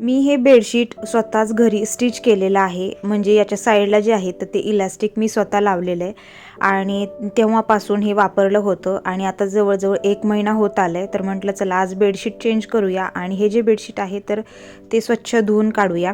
मी हे बेडशीट स्वतःच घरी स्टिच केलेलं आहे. म्हणजे याच्या साईडला जे आहे तर ते इलॅस्टिक मी स्वतः लावलेलं आहे. आणि तेव्हापासून हे वापरलं होतं. आणि आता जवळजवळ एक महिना होत आलं आहे तर म्हटलं चला आज बेडशीट चेंज करूया. आणि हे जे बेडशीट आहे तर ते स्वच्छ धुवून काढूया.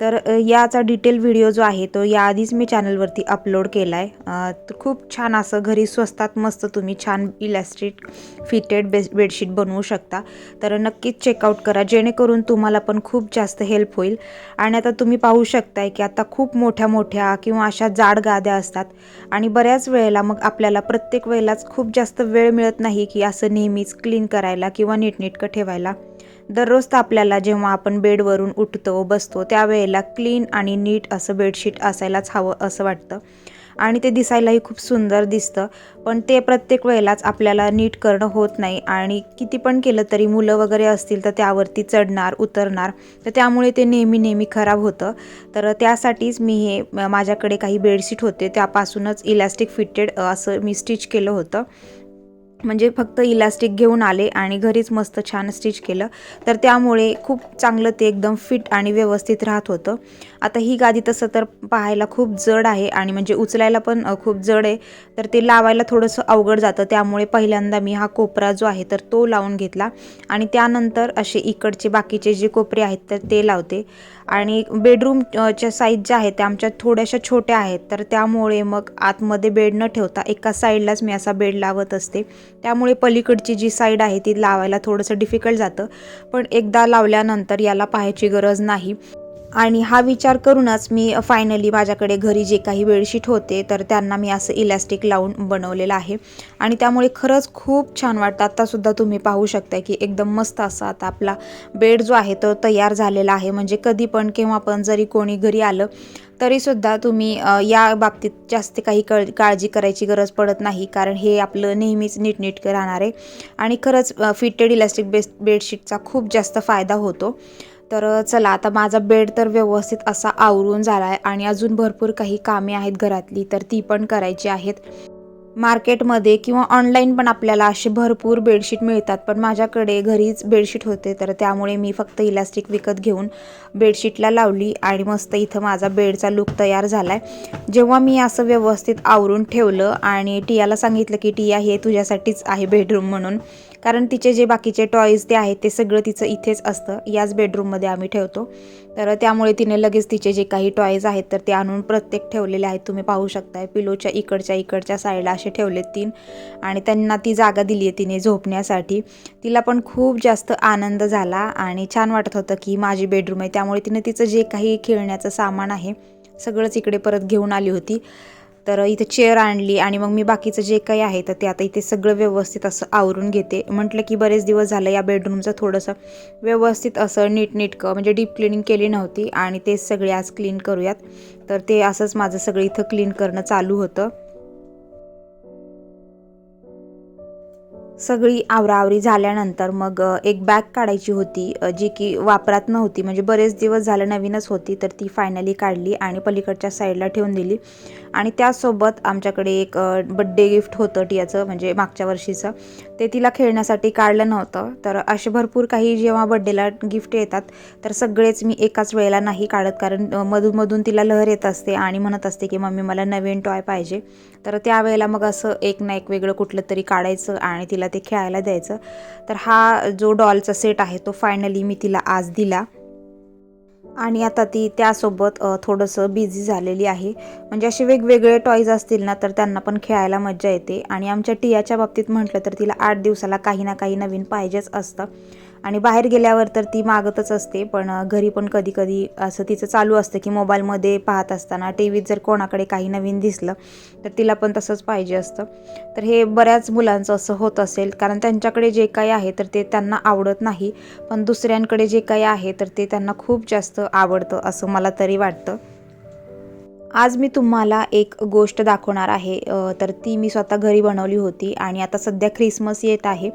तर याचा डिटेल व्हिडिओ जो आहे तो याआधीच मी चॅनलवरती अपलोड केला आहे खूप छान असं घरी स्वस्तात मस्त तुम्ही छान इलॅस्ट्रिक फिटेड बेस बेडशीट बनवू शकता. तर नक्कीच चेकआउट करा. जेणेकरून तुम्हाला पण खूप जास्त हेल्प होईल. आणि आता तुम्ही पाहू शकताय की आता खूप मोठ्या मोठ्या किंवा अशा जाड गाद्या असतात. आणि बऱ्याच वेळेला मग आपल्याला प्रत्येक वेळेलाच खूप जास्त वेळ मिळत नाही की असं नेहमीच क्लीन करायला किंवा नीटनेटकं ठेवायला. दररोज तर आपल्याला जेव्हा आपण बेडवरून उठतो बसतो त्यावेळेला क्लीन आणि नीट असं बेडशीट असायलाच हवं असं वाटतं. आणि ते दिसायलाही खूप सुंदर दिसतं. पण ते प्रत्येक वेळेलाच आपल्याला नीट करणं होत नाही आणि किती पण केलं तरी मुलं वगैरे असतील तर त्यावरती चढणार उतरणार. तर त्यामुळे ते नेहमी नेहमी खराब होतं. तर त्यासाठीच मी हे माझ्याकडे काही बेडशीट होते. त्यापासूनच इलॅस्टिक फिटेड असं मी स्टिच केलं होतं. म्हणजे फक्त इलास्टिक घेऊन आले आणि घरीच मस्त छान स्टिच केलं. तर त्यामुळे खूप चांगलं ते एकदम फिट आणि व्यवस्थित राहत होतं. आता ही गादी तसं तर पाहायला खूप जड आहे आणि म्हणजे उचलायला पण खूप जड आहे. तर ते लावायला थोडंसं अवघड जातं. त्यामुळे पहिल्यांदा मी हा कोपरा जो आहे तर तो लावून घेतला. आणि त्यानंतर असे इकडचे बाकीचे जे कोपरे आहेत तर ते लावते. आणि बेडरूमच्या साईज ज्या आहेत त्या आमच्या थोड्याशा छोट्या आहेत. तर त्यामुळे मग आतमध्ये बेड न ठेवता एका साईडलाच मी असा बेड लावत असते. त्यामुळे पलीकडची जी साईड आहे ती लावायला थोडंसं डिफिकल्ट जातं. पण एकदा लावल्यानंतर याला पाहायची गरज नाही. आणि हा विचार करूनच मी फायनली माझ्याकडे घरी जे काही बेडशीट होते तर त्यांना मी असं इलॅस्टिक लावून बनवलेलं आहे. आणि त्यामुळे खरंच खूप छान वाटतं. आत्तासुद्धा तुम्ही पाहू शकता की एकदम मस्त असा आता आपला बेड जो आहे तो तयार झालेला आहे. म्हणजे कधी पण केव्हा पण जरी कोणी घरी आलं तरीसुद्धा तुम्ही या बाबतीत जास्त काही कळ काळजी करायची गरज पडत नाही. कारण हे आपलं नेहमीच नीटनेटकं राहणार आहे. आणि खरंच फिटेड इलॅस्टिक बेस बेडशीटचा खूप जास्त फायदा होतो. तर चला आता माझा बेड तर व्यवस्थित असा आवरून झाला आहे आणि अजून भरपूर काही कामे आहेत घरातली तर ती पण करायची आहेत. मार्केटमध्ये किंवा ऑनलाईन पण आपल्याला असे भरपूर बेडशीट मिळतात पण माझ्याकडे घरीच बेडशीट होते तर त्यामुळे मी फक्त इलास्टिक विकत घेऊन बेडशीटला लावली आणि मस्त इथं माझा बेडचा लुक तयार झाला आहे जेव्हा मी असं व्यवस्थित आवरून ठेवलं आणि टियाला सांगितलं की टिया हे तुझ्यासाठीच आहे बेडरूम म्हणून. कारण तिचे जे बाकीचे टॉईज ते आहेत ते सगळं तिचं इथेच असतं. याच बेडरूममध्ये आम्ही ठेवतो. तर त्यामुळे तिने लगेच तिचे जे काही टॉईज आहेत तर ते आणून प्रत्येक ठेवलेले आहेत. तुम्ही पाहू शकताय पिलोच्या इकडच्या इकडच्या साईडला असे ठेवलेत तीन. आणि त्यांना ती जागा दिली आहे तिने झोपण्यासाठी. तिला पण खूप जास्त आनंद झाला आणि छान वाटत होतं की माझी बेडरूम आहे. त्यामुळे तिने तिचं जे काही खेळण्याचं सामान आहे सगळंच इकडे परत घेऊन आली होती. तर इथे चेअर आणली आणि मग मी बाकीचं जे काही आहे तर ते आता इथे सगळं व्यवस्थित असं आवरून घेते. म्हटलं की बरेच दिवस झालं या बेडरूमचं थोडंसं व्यवस्थित असं नीटनीटकं म्हणजे डीप क्लिनिंग केली नव्हती आणि ते सगळे आज क्लीन करूयात. तर ते असंच माझं सगळं इथं क्लीन करणं चालू होतं. सगळी आवराआवरी झाल्यानंतर मग एक बॅग काढायची होती जी की वापरात नव्हती. म्हणजे बरेच दिवस झालं नवीनच होती तर ती फायनली काढली आणि पलीकडच्या साईडला ठेवून दिली. आणि त्यासोबत आमच्याकडे एक बड्डे गिफ्ट होतं टियाचं म्हणजे मागच्या वर्षीचं. ते तिला खेळण्यासाठी काढलं नव्हतं. तर असे भरपूर काही जेव्हा बड्डेला गिफ्ट येतात तर सगळेच मी एकाच वेळेला नाही काढत. कारण मधूनमधून तिला लहर येत असते आणि म्हणत असते की मम्मी मला नवीन टॉय पाहिजे. तर त्यावेळेला मग असं एक ना एक वेगळं कुठलं तरी काढायचं आणि तिला ते खेळायला द्यायचं. तर हा जो डॉलचा सेट आहे तो फायनली मी तिला आज दिला. आणि आता ती त्यासोबत थोडंसं बिझी झालेली आहे. म्हणजे असे वेगवेगळे टॉईज असतील ना तर त्यांना पण खेळायला मजा येते. आणि आमच्या टियाच्या बाबतीत म्हटलं तर तिला आठ दिवसाला काही ना काही नवीन पाहिजेच असतं. आणि बाहेर गेल्यावर तर ती मागतच असते पण घरी पण कधी कधी असं तिचं चालू असतं की मोबाईलमध्ये पाहत असताना टी व्हीत जर कोणाकडे काही नवीन दिसलं तर तिला पण तसंच पाहिजे असतं. तर हे बऱ्याच मुलांचं असं होत असेल कारण त्यांच्याकडे जे काही आहे तर ते त्यांना आवडत नाही पण दुसऱ्यांकडे जे काही आहे तर ते त्यांना खूप जास्त आवडतं असं मला तरी वाटतं. आज मी तुम्हाला एक गोष्ट दाखवणार आहे तर ती मी स्वतः घरी बनवली होती आणि आता सध्या ख्रिसमस येत आहे.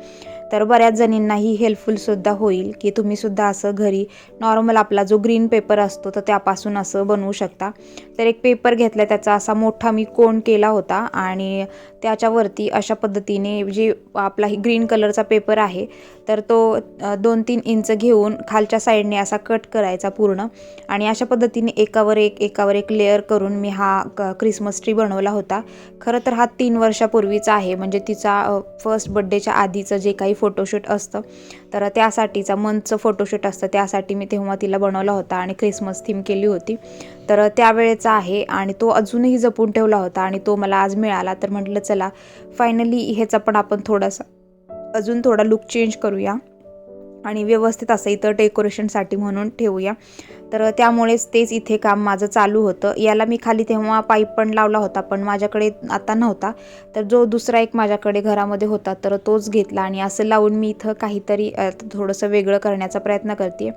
तर बऱ्याच जणींनाही हेल्पफुलसुद्धा होईल की तुम्हीसुद्धा असं घरी नॉर्मल आपला जो ग्रीन पेपर असतो तर त्यापासून असं बनवू शकता. तर एक पेपर घेतला त्याचा असा मोठा मी कोण केला होता आणि त्याच्यावरती अशा पद्धतीने जे आपला ही ग्रीन कलरचा पेपर आहे तर तो दोन तीन इंच घेऊन खालच्या साईडने असा कट करायचा पूर्ण आणि अशा पद्धतीने एकावर एक एकावर एक लेअर करून मी हा क क्रिसमस ट्री बनवला होता. खरं तर हा तीन वर्षापूर्वीचा आहे म्हणजे तिचा फर्स्ट बड्डेच्या आधीचं जे काही फोटोशूट असतं. तर त्यासाठीचा मंथचं फोटोशूट असतं. त्यासाठी मी तेव्हा तिला बनवला होता आणि क्रिसमस थीम केली होती. तर त्यावेळेचा आहे आणि तो अजूनही जपून ठेवला होता आणि तो मला आज मिळाला. तर म्हटलं चला फायनली ह्याचा पण आपण थोडासा अजून थोडा लुक चेंज करूया. आणि व्यवस्थित असं इथं डेकोरेशनसाठी म्हणून ठेवूया. तर त्यामुळेच तेच इथे काम माझं चालू होतं. याला मी खाली तेव्हा पाईप पण लावला होता पण माझ्याकडे आता नव्हता. तर जो दुसरा एक माझ्याकडे घरामध्ये होता तर तोच घेतला आणि असं लावून मी इथं काहीतरी थोडंसं वेगळं करण्याचा प्रयत्न करते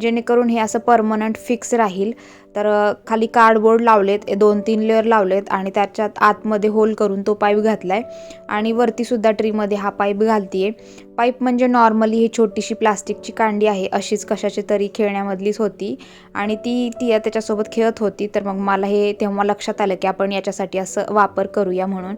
जेणेकरून हे असं परमनंट फिक्स राहील. तर खाली कार्डबोर्ड लावलेत दोन तीन लेअर लावलेत आणि त्याच्यात आतमध्ये होल करून तो पाईप घातला आहे आणि वरतीसुद्धा ट्रीमध्ये हा पाईप घालते पाईप म्हणजे नॉर्मली ही छोटीशी प्लास्टिकची कांडी आहे अशीच कशाची तरी खेळण्यामधलीच होती आणि ती ती त्याच्यासोबत खेळत होती. तर मग मला हे तेव्हा लक्षात आलं की आपण याच्यासाठी असं वापर करूया म्हणून.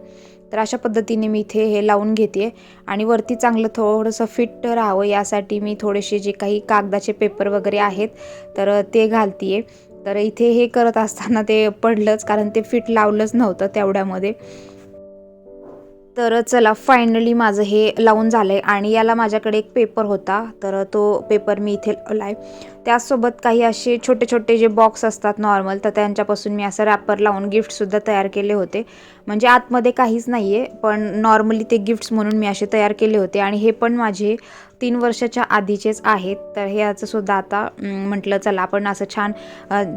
तर अशा पद्धतीने मी इथे हे लावून घेते आणि वरती चांगलं थोडंसं फिट राहावं यासाठी मी थोडेसे जे काही कागदाचे पेपर वगैरे आहेत तर ते घालते आहे तर इथे हे करत असताना ते पडलंच कारण ते फिट लावलंच नव्हतं तेवढ्यामध्ये. तर चला फायनली माझं हे लावून झालं आहे आणि याला माझ्याकडे एक पेपर होता. तर तो पेपर मी इथे लावला आहे त्याचसोबत काही असे छोटे छोटे जे बॉक्स असतात नॉर्मल तर त्यांच्यापासून मी असं रॅपर लावून गिफ्टसुद्धा तयार केले होते. म्हणजे आतमध्ये काहीच नाही आहे पण नॉर्मली ते गिफ्ट्स म्हणून मी असे तयार केले होते. आणि हे पण माझे तीन वर्षाच्या आधीचेच आहेत. तर हे याचंसुद्धा आता म्हटलं चला आपण असं छान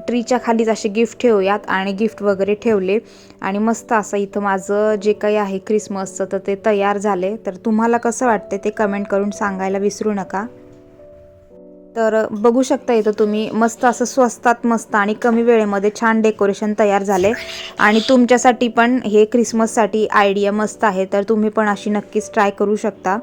ट्रीच्या खालीच असे गिफ्ट ठेवूयात आणि गिफ्ट वगैरे ठेवले. आणि मस्त असं इथं माझं जे काही आहे क्रिसमसचं तर ते तयार झाले. तर तुम्हाला कसं वाटते ते कमेंट करून सांगायला विसरू नका. तर बघू शकता इथं तुम्ही मस्त असं स्वस्तात मस्त आणि कमी वेळेमध्ये छान डेकोरेशन तयार झाले. आणि तुमच्यासाठी पण हे क्रिसमससाठी आयडिया मस्त आहे तर तुम्ही पण अशी नक्कीच ट्राय करू शकता.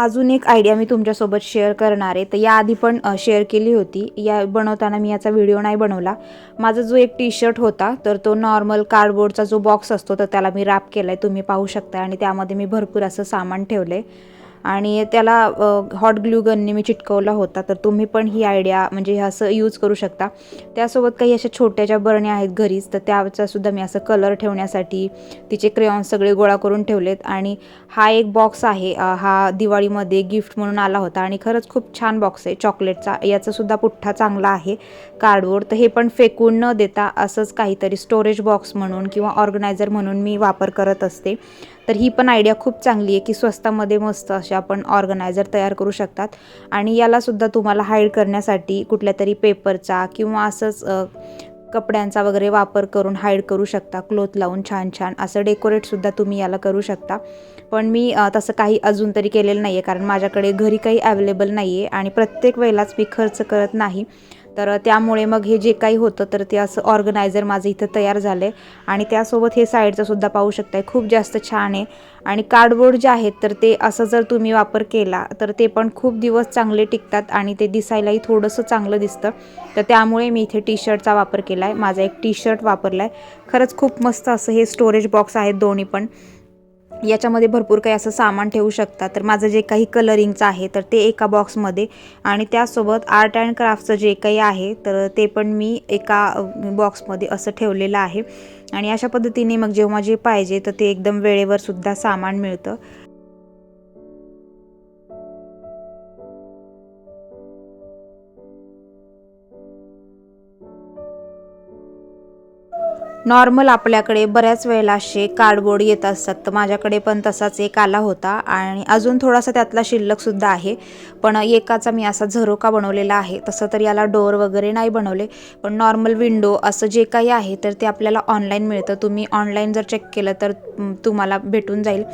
अजून एक आयडिया मी तुमच्यासोबत शेअर करणार आहे. तर याआधी पण शेअर केली होती. या बनवताना मी याचा व्हिडिओ नाही बनवला. माझा जो एक टी शर्ट होता तर तो नॉर्मल कार्डबोर्डचा जो बॉक्स असतो तर त्याला मी रॅप केला आहे तुम्ही पाहू शकता आणि त्यामध्ये मी भरपूर असं सामान ठेवलं आहे आणि त्याला हॉट ग्लू गनने मी चिटकवला होता. तर तुम्ही पण ही आयडिया म्हणजे हे असं यूज करू शकता. त्यासोबत काही अशा छोट्या ज्या बरण्या आहेत घरीच. तर त्याचासुद्धा मी असं कलर ठेवण्यासाठी तिचे क्रेऑन्स सगळे गोळा करून ठेवलेत. आणि हा एक बॉक्स आहे. हा दिवाळीमध्ये गिफ्ट म्हणून आला होता. आणि खरंच खूप छान बॉक्स आहे चॉकलेटचा याचासुद्धा पुठ्ठा चांगला आहे. कार्डवर तर हे पण फेकून न देता असंच काहीतरी स्टोरेज बॉक्स म्हणून किंवा ऑर्गनायझर म्हणून मी वापर करत असते. तर ही पण आयडिया खूप चांगली आहे की स्वस्तामध्ये मस्त असे आपण ऑर्गनायझर तयार करू शकतात. आणि यालासुद्धा तुम्हाला हाईड करण्यासाठी कुठल्या तरी पेपरचा किंवा असंच कपड्यांचा वगैरे वापर करून हाईड करू शकता. क्लोथ लावून छान छान असं डेकोरेटसुद्धा तुम्ही याला करू शकता. पण मी तसं काही अजून तरी केलेलं नाही आहे कारण माझ्याकडे घरी काही अवेलेबल नाही आहे आणि प्रत्येक वेळेलाच मी खर्च करत नाही. तर त्यामुळे मग हे जे काही होतं तर ते असं ऑर्गनायझर माझं इथं तयार झालं. आहे आणि त्यासोबत हे साईडचं सुद्धा पाहू शकताय खूप जास्त छान आहे. आणि कार्डबोर्ड जे आहेत तर ते असं जर तुम्ही वापर केला तर ते पण खूप दिवस चांगले टिकतात आणि ते दिसायलाही थोडंसं चांगलं दिसतं. तर त्यामुळे मी इथे टी शर्टचा वापर केला आहे माझा एक टी शर्ट वापरला आहे खरंच खूप मस्त असं हे स्टोरेज बॉक्स आहेत दोन्ही पण. याच्यामध्ये भरपूर काही असं सामान ठेवू शकता. तर माझं जे काही कलरिंगचं आहे तर ते एका बॉक्समध्ये आणि त्यासोबत आर्ट अँड क्राफ्टचं जे काही आहे तर ते पण मी एका बॉक्समध्ये असं ठेवलेलं आहे. आणि अशा पद्धतीने मग जेव्हा जे पाहिजे तर ते एकदम वेळेवर सुद्धा सामान मिळतं. नॉर्मल आपल्याकडे बऱ्याच वेळेला असे कार्डबोर्ड येत असतात. तर माझ्याकडे पण तसाच एक आला होता. आणि अजून थोडासा त्यातला शिल्लकसुद्धा आहे. पण एकाचा मी असा झरोका बनवलेला आहे. तसं तर याला डोअर वगैरे नाही बनवले. पण नॉर्मल विंडो असं जे काही आहे तर ते आपल्याला ऑनलाईन मिळतं. तुम्ही ऑनलाईन जर चेक केलं तर तुम्हाला भेटून जाईल.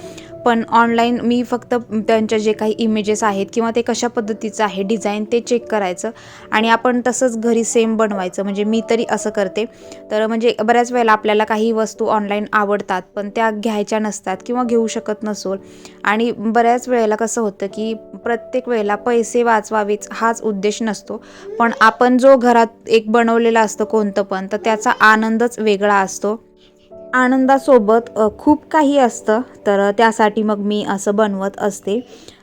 पण ऑनलाईन मी फक्त त्यांच्या जे काही इमेजेस आहेत किंवा ते कशा पद्धतीचं आहे डिझाईन ते चेक करायचं. आणि आपण तसंच घरी सेम बनवायचं. म्हणजे मी तरी असं करते. तर म्हणजे बऱ्याच वेळेला आपल्याला काही वस्तू ऑनलाईन आवडतात पण त्या घ्यायच्या नसतात किंवा घेऊ शकत नसोल आणि बऱ्याच वेळेला कसं होतं की प्रत्येक वेळेला पैसे वाचवावेच हाच उद्देश नसतो. पण आपण जो घरात एक बनवलेला असतं कोणतं पण तर त्याचा आनंदच वेगळा असतो. आनंदासोबत खूप काही असतं तर त्यासाठी मग मी असं बनवत असते.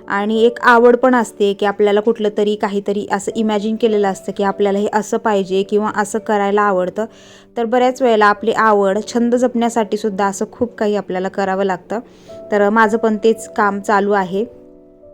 आणि एक आवड पण असते की आपल्याला कुठलं तरी काहीतरी असं इमॅजिन केलेलं असतं की आपल्याला हे असं पाहिजे किंवा असं करायला आवडतं. तर बऱ्याच वेळेला आपली आवड छंद जपण्यासाठी सुद्धा असं खूप काही आपल्याला करावं लागतं. तर माझं पण तेच काम चालू आहे.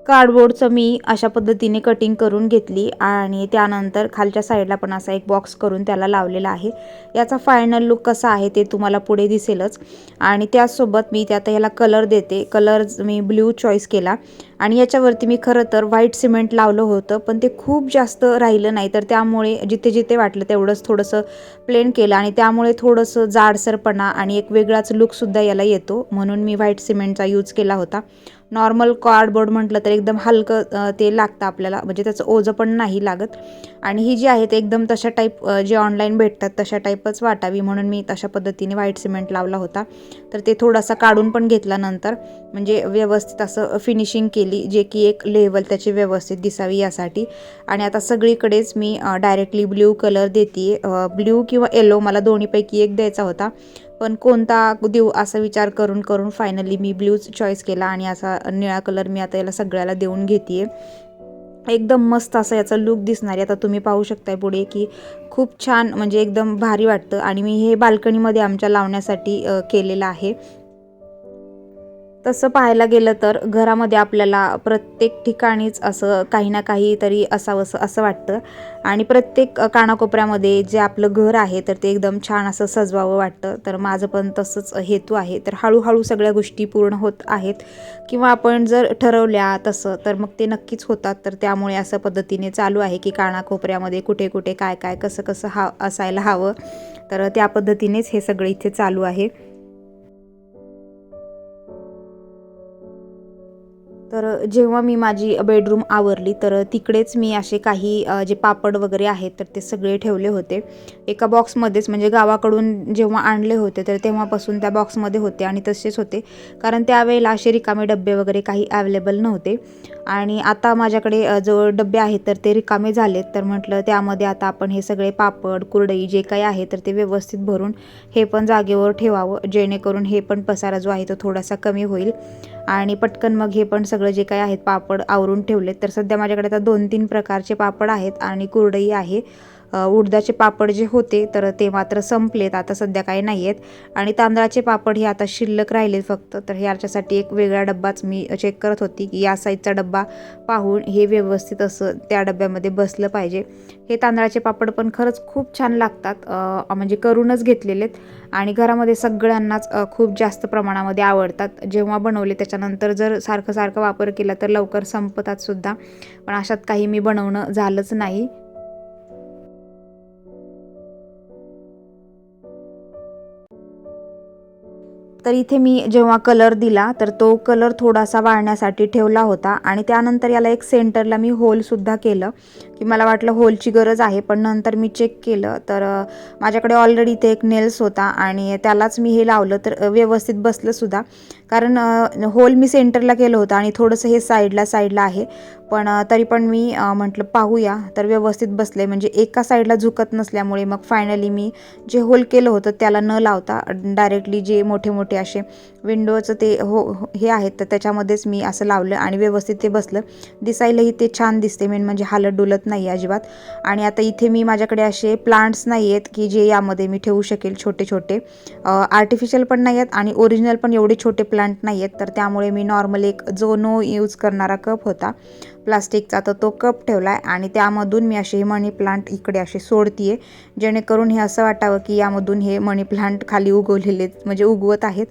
कार्डबोर्डचं मी अशा पद्धतीने कटिंग करून घेतली आणि त्यानंतर खालच्या साईडला पण असा एक बॉक्स करून त्याला लावलेला आहे. याचा फायनल लुक कसा आहे ते तुम्हाला पुढे दिसेलच. आणि त्याचसोबत मी त्यात याला कलर देते. कलर मी ब्ल्यू चॉईस केला. आणि याच्यावरती मी खरं तर व्हाईट सिमेंट लावलं होतं पण ते खूप जास्त राहिलं नाही. तर त्यामुळे जिथे जिथे वाटलं तेवढंच थोडंसं प्लेन केलं आणि त्यामुळे थोडंसं जाडसरपणा आणि एक वेगळाच लुकसुद्धा याला येतो. म्हणून मी व्हाईट सिमेंटचा यूज केला होता. नॉर्मल कार्डबोर्ड म्हटलं तर एकदम हलकं ते लागतं आपल्याला. म्हणजे त्याचं ओझं पण नाही लागत. आणि ही जी आहे ते एकदम तशा टाईप जे ऑनलाईन भेटतात तशा टाईपच वाटावी. म्हणून मी तशा पद्धतीने व्हाईट सिमेंट लावला होता. तर ते थोडासा काढून पण घेतला नंतर. म्हणजे व्यवस्थित असं फिनिशिंग केली जे की एक लेवल त्याची व्यवस्थित दिसावी यासाठी. आणि आता सगळीकडेच मी डायरेक्टली ब्ल्यू कलर देते ब्ल्यू किंवा येलो मला दोन्हीपैकी एक द्यायचा होता. पण कोणता देऊ असा विचार करून करून फायनली मी ब्ल्यूच चॉईस केला आणि असा निळा कलर मी आता याला सगळ्याला देऊन घेते एकदम मस्त असं याचा लुक दिसणार आहे. आता तुम्ही पाहू शकताय पुढे की खूप छान म्हणजे एकदम भारी वाटतं. आणि मी हे बाल्कनीमध्ये आमच्या लावण्यासाठी केलेलं आहे. तसं पाहायला गेलं तर घरामध्ये आपल्याला प्रत्येक ठिकाणीच असं काही ना काही तरी असावंसं असं वाटतं. आणि प्रत्येक कानाकोपऱ्यामध्ये जे आपलं घर आहे तर ते एकदम छान असं सजवावं वाटतं. तर माझं पण तसंच हेतू आहे. तर हळूहळू सगळ्या गोष्टी पूर्ण होत आहेत. किंवा आपण जर ठरवल्या तसं तर मग ते नक्कीच होतात. तर त्यामुळे असं पद्धतीने चालू आहे की कानाकोपऱ्यामध्ये कुठे कुठे काय काय कसं कसं हा असायला हवं. तर त्या पद्धतीनेच हे सगळं इथे चालू आहे. तर जेव्हा मी माझी बेडरूम आवरली तर तिकडेच मी असे काही जे पापड वगैरे आहेत तर ते सगळे ठेवले होते. एका बॉक्समध्येच म्हणजे गावाकडून जेव्हा आणले होते तर तेव्हापासून त्या बॉक्समध्ये होते आणि तसेच होते. कारण त्यावेळेला असे रिकामे डबे वगैरे काही अवेलेबल नव्हते. आणि आता माझ्याकडे जवळ डबे आहेत तर ते रिकामे झालेत. तर म्हटलं त्यामध्ये आता आपण हे सगळे पापड कुरडई जे काही आहे तर ते व्यवस्थित भरून हे पण जागेवर ठेवावं जेणेकरून हे पण पसारा जो आहे तो थोडासा कमी होईल. आणि पटकन मग हे पण सगळं जे काही आहेत पापड आवरून ठेवलेत. तर सध्या माझ्याकडे आता दोन तीन प्रकारचे पापड आहेत आणि कुरडई आहे. उडदाचे पापड जे होते तर ते मात्र संपलेत आता सध्या काही नाही आहेत आणि तांदळाचे पापड हे आता शिल्लक राहिलेत फक्त. तर ह्याच्यासाठी एक वेगळा डब्बाच मी चेक करत होती की या साईजचा डब्बा पाहून हे व्यवस्थित असं त्या डब्यामध्ये बसलं पाहिजे. हे तांदळाचे पापड पण खरंच खूप छान लागतात म्हणजे करूनच घेतलेलेत. आणि घरामध्ये सगळ्यांनाच खूप जास्त प्रमाणामध्ये आवडतात. जेव्हा बनवले त्याच्यानंतर जर सारखं सारखं वापर केला तर लवकर संपतात सुद्धा. पण अशात काही मी बनवणं झालंच नाही. तर इथे मी जेव्हा कलर दिला तर तो कलर थोडासा वाळण्यासाठी ठेवला होता. आणि त्यानंतर याला एक सेंटरला मी होलसुद्धा केलं. की मला वाटलं होलची गरज आहे पण नंतर मी चेक केलं तर माझ्याकडे ऑलरेडी इथे एक नेल्स होता आणि त्यालाच मी हे लावलं तर व्यवस्थित बसलंसुद्धा कारण होल मी सेंटरला केलं होतं आणि थोडंसं हे साईडला साईडला आहे. पण तरी पण मी म्हटलं पाहूया. तर व्यवस्थित बसले. म्हणजे एका साईडला झुकत नसल्यामुळे मग फायनली मी जे होल केलं होतं त्याला न लावता डायरेक्टली जे मोठे मोठे असे विंडोचं ते हो हो- हे आहेत तर त्याच्यामध्येच मी असं लावलं आणि व्यवस्थित ते बसलं. दिसायलाही ते छान दिसते मेन म्हणजे हालत डुलत नाही अजिबात. आणि आता इथे मी माझ्याकडे असे प्लांट्स नाही आहेत की जे यामध्ये मी ठेवू शकेल छोटे छोटे. आर्टिफिशियल पण नाही आहेत आणि ओरिजिनल पण एवढे छोटे प्लांट नाही आहेत तर त्यामुळे मी नॉर्मल एक जो नो यूज करणारा कप होता. प्लास्टिकचा तर तो कप ठेवला आहे आणि त्यामधून मी असे हे मनी प्लांट इकडे असे सोडतीये जेणेकरून हे असं वाटावं की यामधून हे मनी प्लांट खाली उगवलेले म्हणजे उगवत आहेत.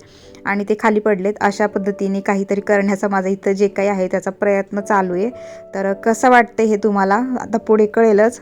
आणि ते खाली पडलेत. अशा पद्धतीने काहीतरी करण्याचा माझा इथं जे काही आहे त्याचा प्रयत्न चालू आहे. तर कसं वाटतं हे तुम्हाला? आता पुढे कळेलच.